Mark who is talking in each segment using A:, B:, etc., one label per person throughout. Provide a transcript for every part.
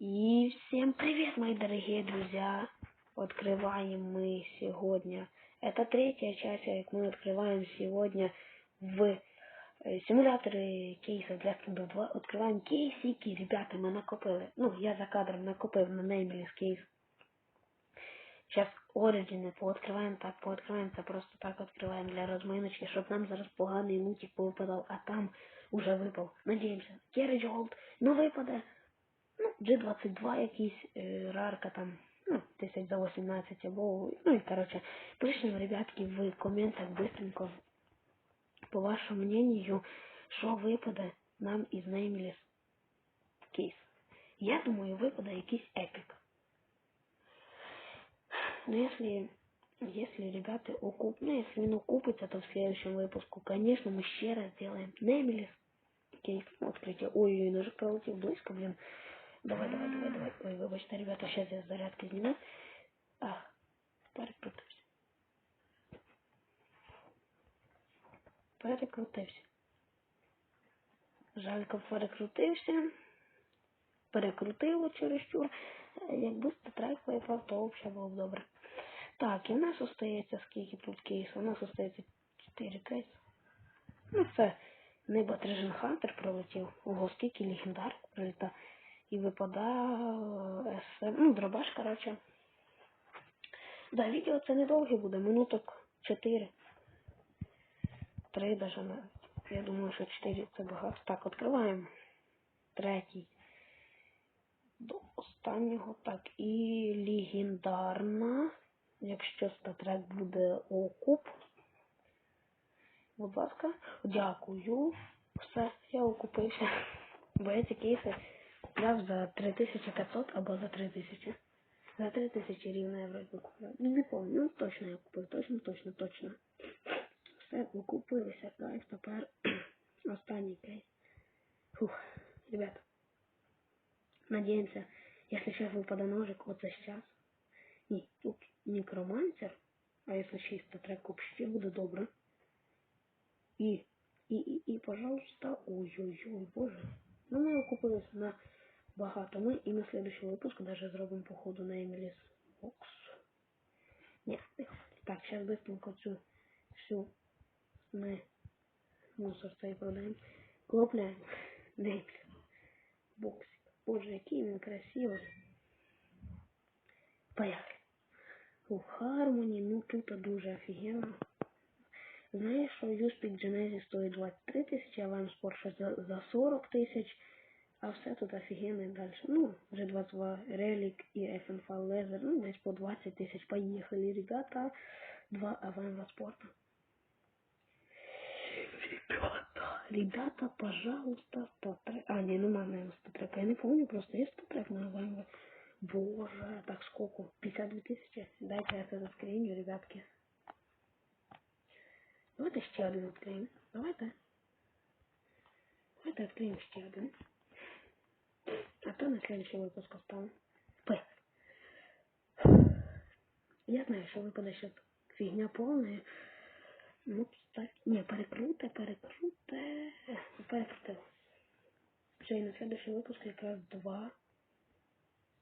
A: И всем привет, мои дорогие друзья! Открываем мы сегодня. Это третья часть, как мы открываем сегодня в э, симуляторы кейсов для Stable 2. Открываем кейсики, ребята, мы накопили. Ну, я за кадром накопив на Nameless кейс. Сейчас Origin пооткриваємо так, пооткриваємо це просто так відкриваємо для розминочки, щоб нам зараз поганий мультик повипадав, а там уже випав. Надіємося. Carriage Gold, ну випаде. Ну, G22 якийсь е, рарка там, ну, 1000 за 18 або, ну і короче, пишемо, ребятки, в коментах быстренько, по вашому мнению, що випаде нам із Nameless кейс. Я думаю, випаде якийсь епік. Ну, если, если ребята окуп, ну, если он окупится, то в следующем выпуску, конечно, мы еще раз сделаем Nameless кейс открытие. Ой-ой, ножик пролетел близко, блин. Давай, давай, давай, давай. Ой, вибачте, ребята, сейчас я зарядки зніму. А, перекрутився. Перекрутився. Жалько перекрутився. Перекрутило чересчур. Е, Якби статрайк випав, то взагалі було б добре. Так, і в нас остається скільки тут кейсів? У нас остається 4 кейси. Ну, це Небо Трежен Хантер пролетів. Ого, скільки легендар приліта. І випадає СМ. Ну, дробаш, коротше. Да, відео це недовге буде, минуток 4. 3 даже навіть. Я думаю, що 4 це багато. Так, відкриваємо. Третій. До останнього. Так, і легендарна. Якщо статрек буде окуп. Будь ласка, дякую. Все, я окупився. Бо я ці кейси купляв за 3500 або за 3000. За 3000 рівно я вроді купляв. Ну, не пам'ятаю, ну точно я купив, точно, точно, точно. Все, окупилися, кайф, тепер останній кейс. Фух, ребята. Надеемся, если сейчас выпадет ножик, вот сейчас. Ні, тут некромансер, а если чисто трек вообще буде добре. І, і, і, і, пожалуйста, ой-ой-ой, боже. Ну, ми окупилися на багато. Ми і на следующий випуск даже зробимо походу на Еміліс Бокс. Ні. Так, зараз быстренько цю всю ми мусор цей продаємо. Купляємо Еміліс Боксик. Боже, який він красивий. Поехали. У Хармоні, ну тут дуже офігенно. Знаєш, що Юспік Genesis стоїть 23 тисячі, а Lime Sport за, за 40 тисяч, а все тут офігенно і далі. Ну, вже 22 Relic і FNF Laser, ну, десь по 20 тисяч. Поїхали, ребята. Два Авенва спорта. Ребята, ребята, пожалуйста, статрек. А, не, ну наверное, статрек. Я не помню, просто есть статрек на Авенва. Боже, так сколько? 52 тысячи? Дайте я это заскриню, ребятки. Давайте ще один відкриємо. Давайте. Давайте відкриємо ще один. А то на следующий выпуск оставим. Поехали. Я знаю, що випаде сейчас фігня повна. Ну, так. Не, перекруте, перекруте. Перекрутив. Все, і на следующий выпуск якраз два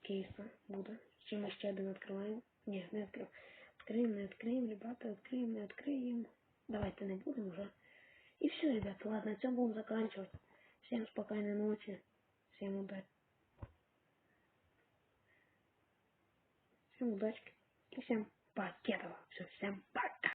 A: кейса буде. Чи ми ще один відкриваємо? Ні, не відкрив. Відкриємо, не відкриємо, ребята, відкриємо, не відкриємо. Давайте не будем уже. И все, ребята, ладно, на этом будем заканчивать. Всем спокойной ночи. Всем удачи. Всем удачи. И всем покедова. Все, всем пока.